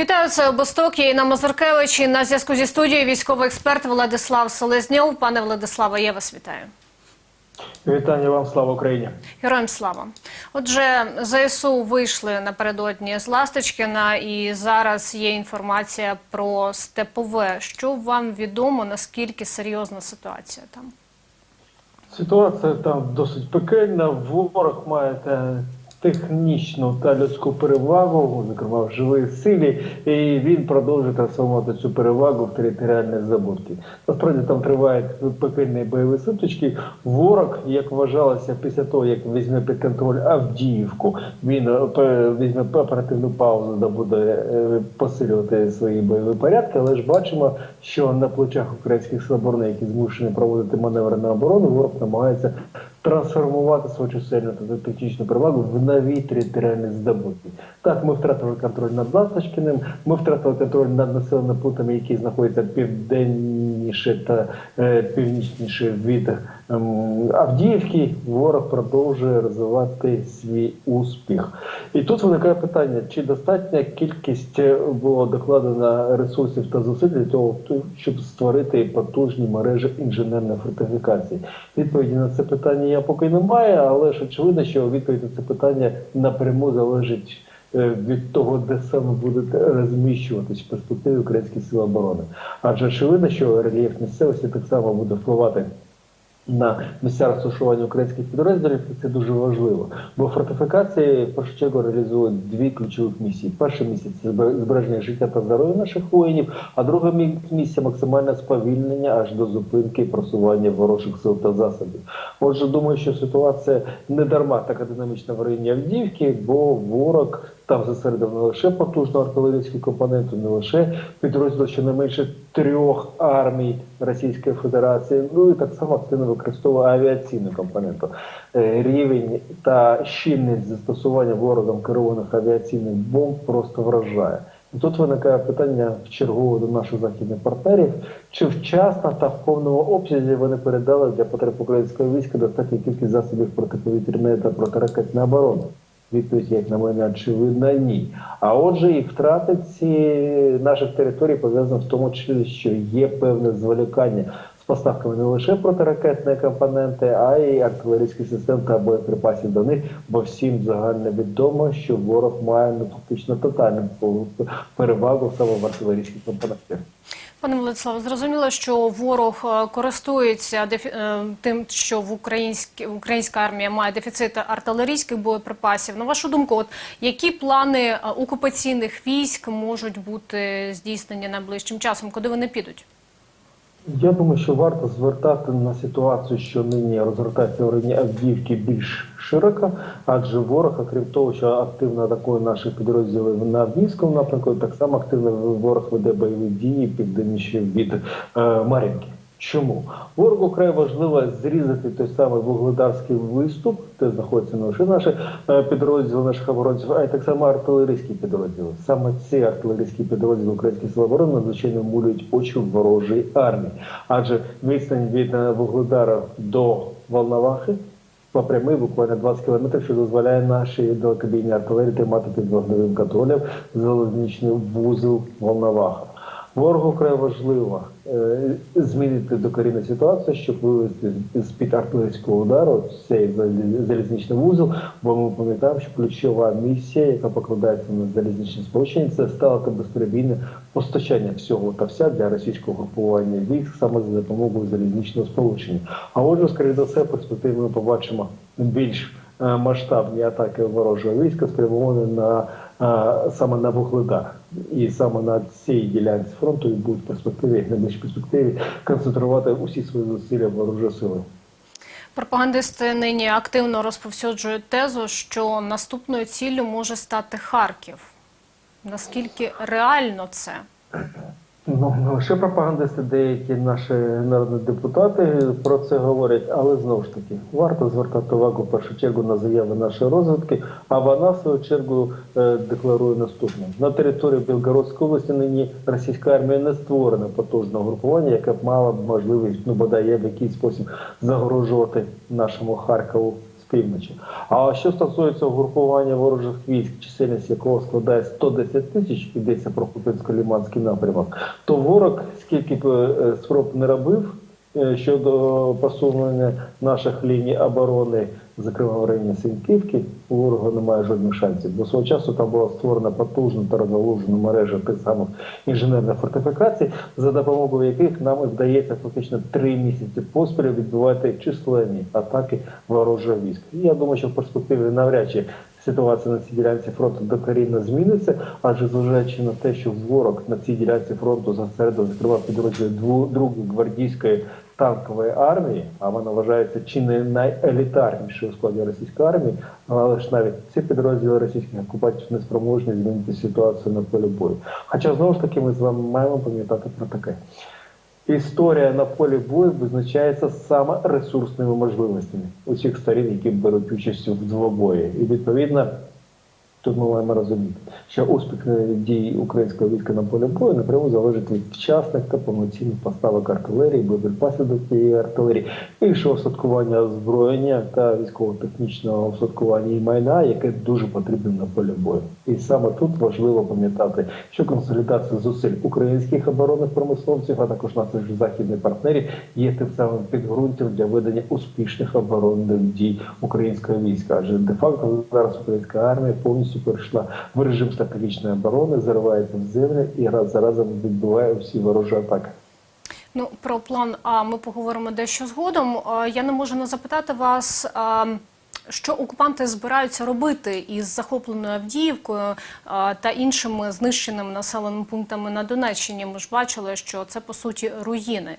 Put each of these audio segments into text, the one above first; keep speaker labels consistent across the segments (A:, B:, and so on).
A: Вітаю, це Босток, я Інна Мазуркевич. І на зв'язку зі студією військовий експерт Владислав Селезньов. Пане Владиславе, я вас вітаю.
B: Вітання вам, слава Україні.
A: Героям слава. Отже, ЗСУ вийшли напередодні з Ласточкіна, і зараз є інформація про Степове. Що вам відомо, наскільки серйозна ситуація там?
B: Ситуація там досить пекельна. Ворог має технічну та людську перевагу, зокрема в живій силі, і він продовжує трансформувати цю перевагу в територіальні забутки. Насправді там тривають пекельні бойові сутички. Ворог, як вважалося, після того як візьме під контроль Авдіївку, він е, візьме оперативну паузу, де буде посилювати свої бойові порядки. Але ж бачимо, що на плечах українських сил оборони, які змушені проводити маневри на оборону, ворог намагається трансформувати свою чисельну та тактичну перевагу в нові територіальні здобутки. Так, ми втратили контроль над Ласточкиним, ми втратили контроль над населеними пунктами, які знаходяться південніше та е, північніше від ем, Авдіївки. Ворог продовжує розвивати свій успіх. І тут виникає питання: чи достатня кількість е, було докладено ресурсів та зусиль для того, щоб створити потужні мережі інженерної фортифікації? Відповіді на це питання я поки немає, але ж очевидно, що відповідь на це питання напряму залежить. е, Від того, де саме будуть розміщуватись перспективи українських сил оборони, адже очевидно, що рельєф місцевості так само буде впливати на місця розташування українських підрозділів, і це дуже важливо. Бо фортифікації в першу чергу реалізують дві ключових місії: перша місія це збе- збереження життя та здоров'я наших воїнів, а друга мі- місія максимальне сповільнення аж до зупинки і просування ворожих сил та засобів. Отже, думаю, що ситуація не дарма така динамічна в районі Авдіївки, бо ворог там зосередив не лише потужну артилерійську компоненту, не лише підрозділ щонайменше трьох армій Російської Федерації, ну і так само активно використовує авіаційну компоненту. Е, Рівень та щільність застосування ворогом керованих авіаційних бомб просто вражає. І тут виникає питання в чергово до наших західних партнерів, чи вчасно та в повному обсязі вони передали для потреб українського війська достатню кількість засобів протиповітряної та протиракетної оборони. Відповідь, як на мене, очевидно, ні. А отже, і втрати ці наших територій пов'язані в тому числі, що є певне зволікання з поставками не лише протиракетної компоненти, а й артилерійських систем та боєприпасів до них, бо всім загально відомо, що ворог має ну, фактично тотальну перевагу саме в артилерійських компонентах.
A: Пане Владиславе, зрозуміло, що ворог е, користується е, тим, що в українській українська армія має дефіцит артилерійських боєприпасів. На вашу думку, от які плани е, окупаційних військ можуть бути здійснені найближчим часом, куди вони підуть?
B: Я думаю, що варто звертати на ситуацію, що нині розгортається районі Авдіївки більш широко, адже ворог, окрім того, що активно атакує наші підрозділи на Авдіївському напрямку, так само активно ворог веде бойові дії південніше від е, Мар'їнки. Чому ворогу вкрай важливо зрізати той самий вугледарський виступ, де знаходяться не лише наші е, підрозділи наших оборонців, а й так само артилерійські підрозділи. Саме ці артилерійські підрозділи українських сил оборони надзвичайно мулюють очі ворожої армії, адже відстань від е, вугледара до Волновахи по прямій буквально 20 кілометрів, що дозволяє нашій далекобійній артилерії тримати під вогневим контролем залізничний вузол Волноваха. Ворогу вкрай важливо е, змінити докорінну ситуацію, щоб вивести з під артилерійського удару цей залі- залізничний вузол. Бо ми пам'ятаємо, що ключова місія, яка покладається на залізничне сполучення, це ставити безперебійне постачання всього та вся для російського групування військ саме за допомогою залізничного сполучення. А отже, скоріше за все, перспективі ми побачимо більш е, масштабні атаки ворожого війська, спрямовані на саме на вугледар. І саме на цій ділянці фронту і будуть в перспективі, найближчій перспективі, концентрувати усі свої зусилля ворожої сили.
A: Пропагандисти нині активно розповсюджують тезу, що наступною ціллю може стати Харків. Наскільки реально це?
B: Ну не лише пропагандисти, деякі наші народні депутати про це говорять, але знову ж таки варто звертати увагу в першу чергу на заяви нашої розвідки, а вона в свою чергу е, декларує наступне: на території Білгородської області нині російська армія не створена потужного групування, яке б мало б можливість ну бодай в якийсь спосіб загрожувати нашому Харкову півночі. А що стосується угрупування ворожих військ, чисельність якого складає 110 тисяч, йдеться про Купинсько-Ліманський напрямок, то ворог, скільки б е, спроб не робив щодо посунення наших ліній оборони, зокрема в районі Сіньківки, у ворога немає жодних шансів. До свого часу там була створена потужна та розгалужена мережа тих самих інженерних фортифікацій, за допомогою яких нам вдається фактично три місяці поспіль відбивати численні атаки ворожого війська. І я думаю, що в перспективі навряд чи ситуація на цій ділянці фронту докорінно зміниться, адже зважаючи на те, що ворог на цій ділянці фронту зосередив, зокрема підрозділи другої гвардійської танкової армії, а вона вважається чи не найелітарнішою у складі російської армії, але ж навіть ці підрозділи російських окупантів не спроможні змінити ситуацію на полі бою. Хоча знову ж таки ми з вами маємо пам'ятати про таке. Історія на полі бою визначається саме ресурсними можливостями усіх сторін, які беруть участь в двобої. І відповідно тут ми маємо розуміти, що успіх е, дій українського війська на полі бою напряму залежить від вчасних та повноцінних поставок артилерії, боєприпасів до цієї артилерії, іншого устаткування озброєння та військово-технічного устаткування і майна, яке дуже потрібне на полі бою. І саме тут важливо пам'ятати, що консолідація зусиль українських оборонних промисловців, а також наших західних партнерів є тим самим підґрунтям для ведення успішних оборонних дій українського війська. Адже де-факто зараз українська армія повністю перейшла в режим стратегічної оборони, заривається в землю і раз за разом відбиває всі ворожі атаки.
A: Ну про план А ми поговоримо дещо згодом. Е, Я не можу не запитати вас. Що окупанти збираються робити із захопленою Авдіївкою е, та іншими знищеними населеними пунктами на Донеччині? Ми ж бачили, що це по суті руїни.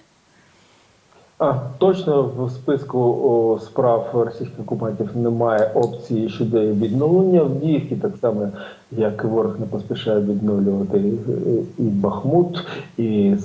B: А точно в списку о, справ російських окупантів немає опції щодо відновлення. Авдіївки, так само як ворог не поспішає відновлювати і Бахмут, і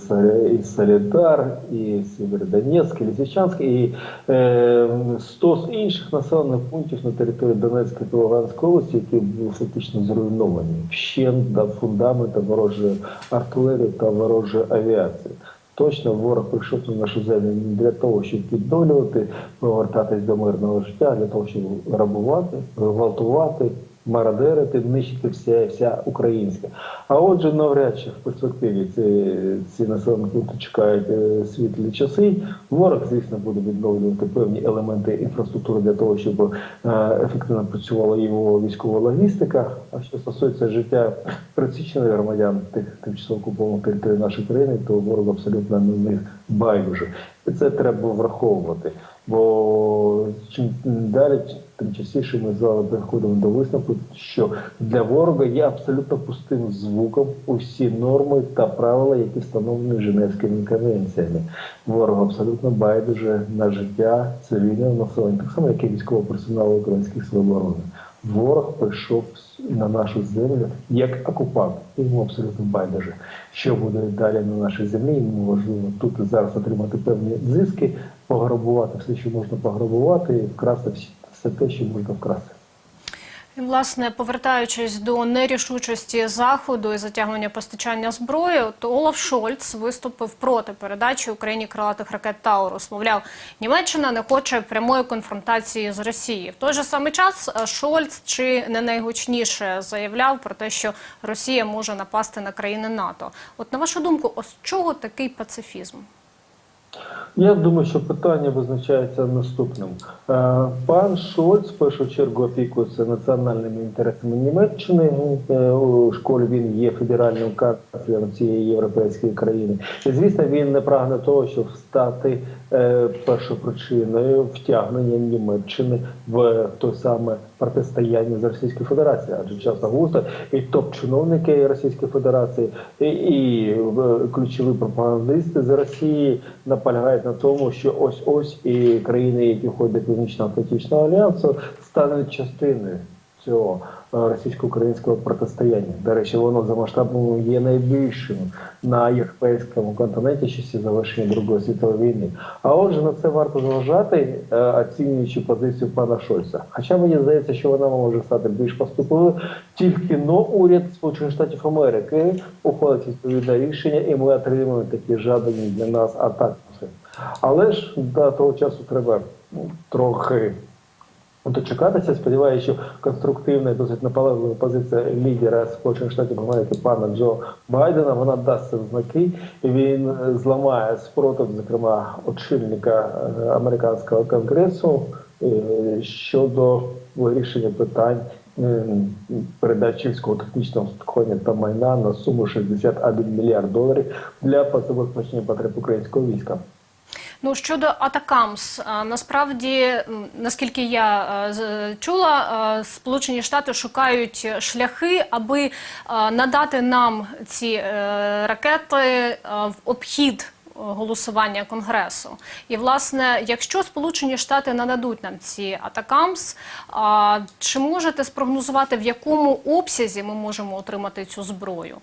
B: і Солідар, і Сєвєродонецьк, і Лисичанськ, і е, 100 інших населених пунктів на території Донецької та Луганської області, які були фактично зруйновані. Вщент до фундаменту ворожої артилерії та ворожої авіації. Точно ворог прийшов на нашу землю не для того, щоб піддолювати, повертатись до мирного життя, для того, щоб рабувати, гвалтувати, мародерити, нищити вся, вся українська. А отже, навряд чи в перспективі ці, ці населені чекають е, світлі часи. Ворог, звісно, буде відновлювати певні елементи інфраструктури для того, щоб е, ефективно працювала його військова логістика. А що стосується життя пересічених громадян тих тимчасово окупованих територій нашої країни, то ворог абсолютно на них байдуже. І це треба враховувати. Бо чим далі, тим частіше ми з вами приходимо до висновку, що для ворога є абсолютно пустим звуком усі норми та правила, які встановлені Женевськими конвенціями. Ворог абсолютно байдуже на життя цивільного населення, так само, як і військового персоналу українських сил оборони. Ворог прийшов на нашу землю як окупант. Йому абсолютно байдуже, що буде далі на нашій землі. Йому важливо тут зараз отримати певні зиски, пограбувати все, що можна пограбувати, і вкрасти все те, що можна вкрасти.
A: І, власне, повертаючись до нерішучості заходу і затягування постачання зброї, то Олаф Шольц виступив проти передачі Україні крилатих ракет Таурус. Мовляв, Німеччина не хоче прямої конфронтації з Росією. В той же самий час е, Шольц чи не найгучніше заявляв про те, що Росія може напасти на країни НАТО. От на вашу думку, ось чого такий пацифізм?
B: Я думаю, що питання визначається наступним. Е, Пан Шольц в першу чергу опікується національними інтересами Німеччини. Е, У школі він є федеральним канцлером цієї європейської країни. І звісно, він не прагне того, щоб стати першопричиною втягнення Німеччини в той саме протистояння з Російською Федерацією, адже часто густо і топ-чиновники Російської Федерації, і, і е, ключові пропагандисти з Росії наполягають на тому, що ось ось і країни, які входять до Північно-Атлантичного альянсу, стануть частиною цього е, російсько-українського протистояння. До речі, воно за масштабом є найбільшим на європейському континенті з часів завершення Другої світової війни. А отже, на це варто зважати, е, оцінюючи позицію пана Шольца. Хоча мені здається, що вона може стати більш поступовою, тільки но уряд Сполучених Штатів Америки ухвалить відповідне рішення, і ми отримаємо такі жадані для нас атаки. Але ж до того часу треба трохи дочекатися. Сподіваюся, що конструктивна, і досить наполеглива позиція лідера Сполучених Штатів Америки пана Джо Байдена вона дасть знаки. Він е, зламає спротив, зокрема очільника е, американського конгресу е, щодо вирішення питань. Передачі військового технічного устаткування та майна на суму 61 мільярд доларів для забезпечення потреб українського війська.
A: Ну щодо Атакамс, насправді, наскільки я е, чула, е, Сполучені Штати шукають шляхи, аби е, надати нам ці е, ракети е, в обхід е, голосування Конгресу. І власне, якщо Сполучені Штати нададуть нам ці Атакамс, чи можете спрогнозувати, в якому обсязі ми можемо отримати цю зброю?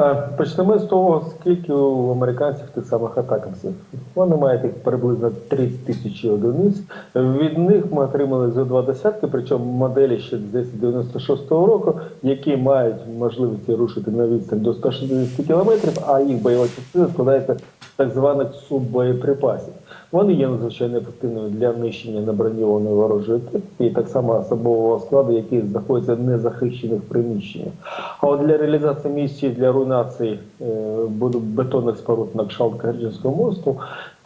B: Е, Почнемо з того, скільки у американців тих самих атакамсів. Вони мають їх приблизно 3 тисячі одиниць. Від них ми отримали за два десятки, причому моделі ще десь 96-го року, які мають можливість рушити на відстань до 160 кілометрів, а їх бойова частина складається з так званих суббоєприпасів. Вони є надзвичайно ефективними для нищення неброньованої ворожої техніки і так само особового складу, який знаходиться в незахищених приміщеннях. А от для реалізації місії для руйнації е, бетонних споруд на кшалт Керченського мосту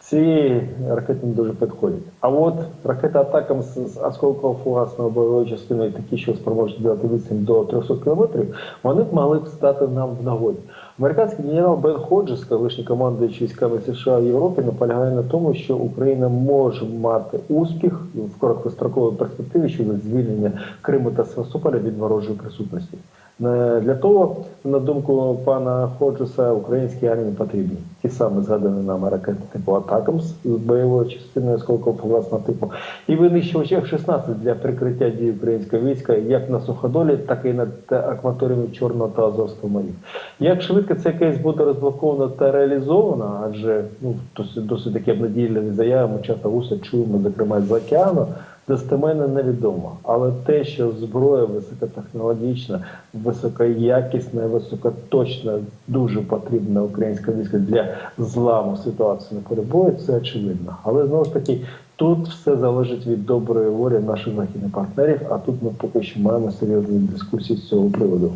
B: ці ракети не дуже підходять. А от ракета атакам з, з осколково-фугасною бойовою частиною, такі, що спроможні дати відстань до 300 кілометрів, вони б могли б стати нам в нагоді. Американський генерал Бен Ходжес, колишній командуючий військами США в Європі, наполягає на тому, що Україна може мати успіх в короткостроковій перспективі щодо звільнення Криму та Севастополя від ворожої присутності. Е, Для того, на думку пана Ходжеса, українській армії потрібні ті самі згадані нами ракети типу Атакамс з бойовою частиною осколково власного типу, і винищувач F-16 для прикриття дій українського війська як на суходолі, так і над акваторіями Чорного та Азовського морів. Як швидко цей кейс буде розблоковано та реалізовано, адже ну досить, досить такі обнадійливі заяви ми часто усе чуємо, зокрема з океану. Достеменно невідомо, але те, що зброя високотехнологічна, високоякісна, високоточна, дуже потрібна українська війська для зламу ситуації на бою, це очевидно. Але знову ж таки, тут все залежить від доброї волі наших західних партнерів. А тут ми поки що маємо серйозні дискусії з цього приводу.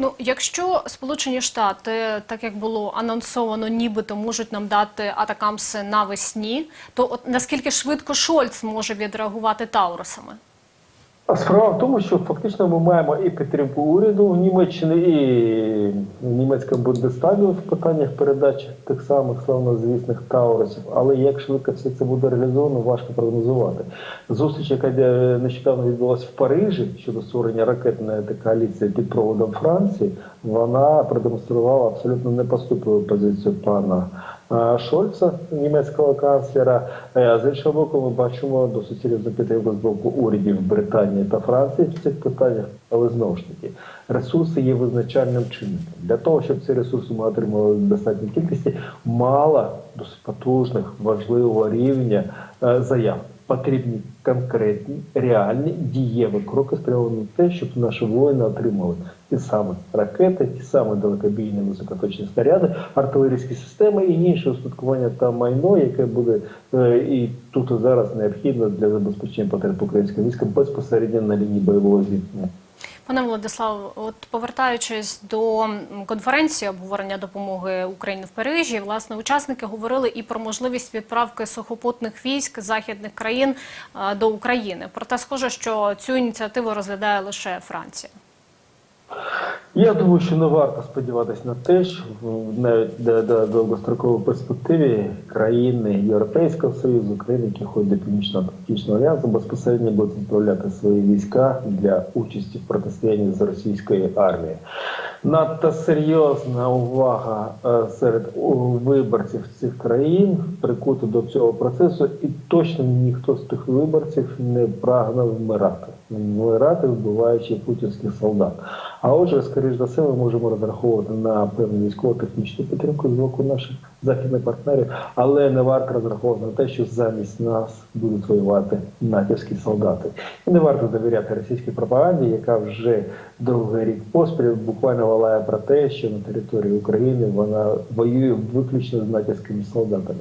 A: Ну, якщо Сполучені Штати, так як було анонсовано, нібито можуть нам дати атакамси навесні, то от наскільки швидко Шольц може відреагувати Таурусами?
B: Справа в тому, що фактично ми маємо і підтримку уряду в Німеччині, і німецького Бундестагу в питаннях передачі тих самих славнозвісних таурусів. Але як швидко все це буде реалізовано, важко прогнозувати. Зустріч, яка нещодавно відбулася в Парижі щодо створення ракетної коаліції під проводом Франції, вона продемонструвала абсолютно непоступливу позицію пана. Шольца, німецького канцлера. З іншого боку, ми бачимо досить серйозну підтримку з боку урядів Британії та Франції в цих питаннях. Але знову ж таки, ресурси є визначальним чинником. Для того, щоб ці ресурси ми отримали в достатній кількості, мало досить потужних, важливого рівня е, заяв. Потрібні конкретні, реальні, дієві кроки спрямовані на те, щоб наші воїни отримали ті самі ракети, ті самі далекобійні високоточні снаряди, артилерійські системи і інше устаткування та майно, яке буде е, і тут і зараз необхідно для забезпечення потреб українського війська безпосередньо на лінії бойового зіткнення.
A: Пане Владислав, от повертаючись до конференції обговорення допомоги Україні в Парижі, власне, учасники говорили і про можливість відправки сухопутних військ західних країн до України. Проте схоже, що цю ініціативу розглядає лише Франція.
B: Я думаю, що не варто сподіватися на те, що навіть до, до довгостроковій перспективі країни Європейського Союзу, країни, які входять до Північно-Атлантичного альянсу, безпосередньо будуть відправляти свої війська для участі в протистоянні з російською армією. Надто серйозна увага е, серед виборців цих країн прикута до цього процесу, і точно ніхто з тих виборців не прагне вмирати. Емірати, вбиваючи путінських солдат. А отже, скоріш за все, ми можемо розраховувати на певну військово-технічну підтримку з боку наших західних партнерів, але не варто розраховувати на те, що замість нас будуть воювати натівські солдати. І не варто довіряти російській пропаганді, яка вже другий рік поспіль буквально валає про те, що на території України вона воює виключно з натівськими солдатами.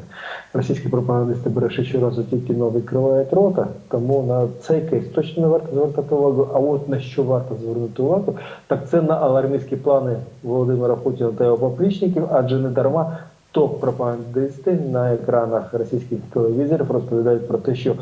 B: Російські пропагандисти бережуть щоразу тільки но відкривають рота, тому на цей кейс точно не варто звертати увагу. А от на що варто звернути увагу, так це на алармістські плани Володимира Путіна та його поплічників, адже не дарма топ-пропагандисти на екранах російських телевізорів розповідають про те, що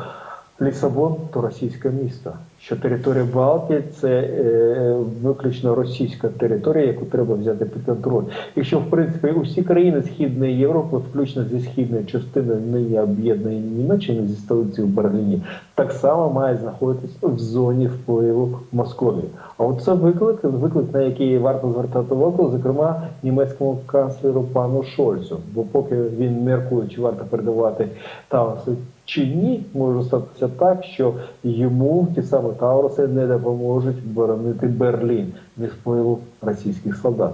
B: Лісабон то російське місто, що територія Балтії це е, виключно російська територія, яку треба взяти під контроль. І що, в принципі, усі країни Східної Європи, включно зі східної частини нині об'єднаної Німеччини зі столицею в Берліні, так само мають знаходитись в зоні впливу Московії. А от це виклик, виклик, на який варто звертати увагу, зокрема німецькому канцлеру пану Шольцу. Бо поки він міркує, чи варто передавати Тауруси чи ні, може статися так, що йому ті самі Тауруси не допоможуть боронити Берлін від впливу російських солдат.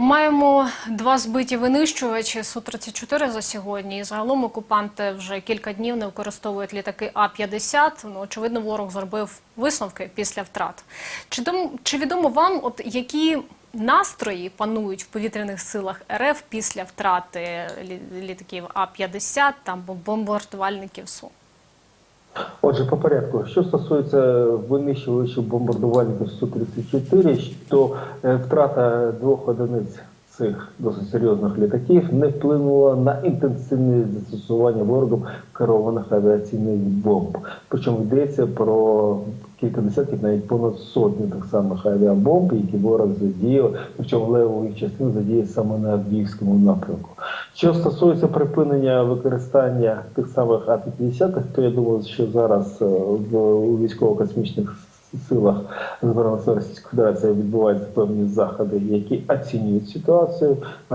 A: Маємо два збиті винищувачі Су-34 за сьогодні. І загалом окупанти вже кілька днів не використовують літаки А-50. Ну, очевидно, ворог зробив висновки після втрат. Чи, дом, чи відомо вам, от які настрої панують в повітряних силах РФ після втрати літаків А-50 та бомбардувальників Су?
B: Отже, по порядку, що стосується винищувачів бомбардувальників Су-34, то е, втрата двох одиниць цих досить серйозних літаків не вплинула на інтенсивне застосування ворогом керованих авіаційних бомб. Причому йдеться про кілька десятків, навіть понад сотню тих самих авіабомб, які ворог задіяв, причому леву їх частину задіє саме на Авдіївському напрямку. Що стосується припинення використання тих самих А-50, то я думаю, що зараз е, в військово-космічних силах Збройних сил Російської Федерації відбуваються певні заходи, які оцінюють ситуацію, е,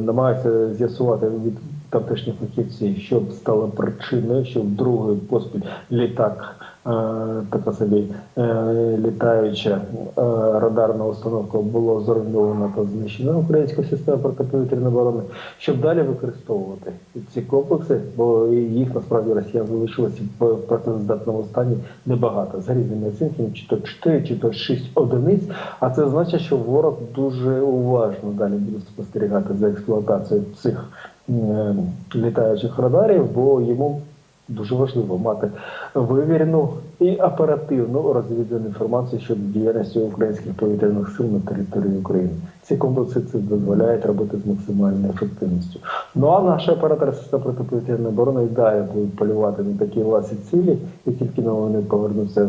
B: намагаються з'ясувати від тамтешніх фахівців, що стало причиною, що вдруге поспіль літак. Е, Така собі е, літаюча е, радарна установка було зруйновано та знищено українську систему протиповітряної оборони, щоб далі використовувати ці комплекси, бо їх насправді росіян залишилося в працездатному стані небагато за різними оцінками, чи то 4, чи то 6 одиниць. А це значить, що ворог дуже уважно далі буде спостерігати за експлуатацією цих літаючих радарів, бо йому дуже важливо мати вивірену і оперативну розвідувальну інформацію щодо діяльності українських повітряних сил на території України. Ці комплекси дозволяють робити з максимальною ефективністю. Ну а наші оператори систем протиповітряної оборони і далі будуть полювати на такі власні цілі, і тільки но вони повернуться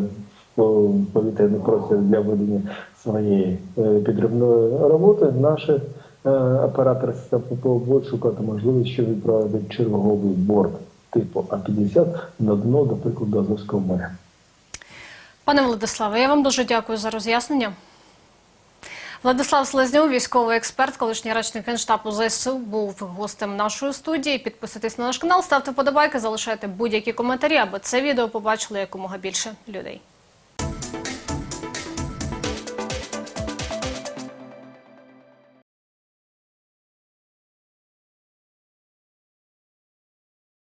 B: в повітряний простір для ведення своєї е, підривної роботи. Наші е, оператори систем ППО будуть шукати можливість, що відправити черговий борт типу А-50 на дно, до прикладу, Азовського моря.
A: Пане Владиславе, я вам дуже дякую за роз'яснення. Владислав Слезнюк, військовий експерт, колишній речник Генштабу ЗСУ, був гостем нашої студії. Підписуйтесь на наш канал, ставте подобайки, залишайте будь-які коментарі, аби це відео побачили якомога більше людей.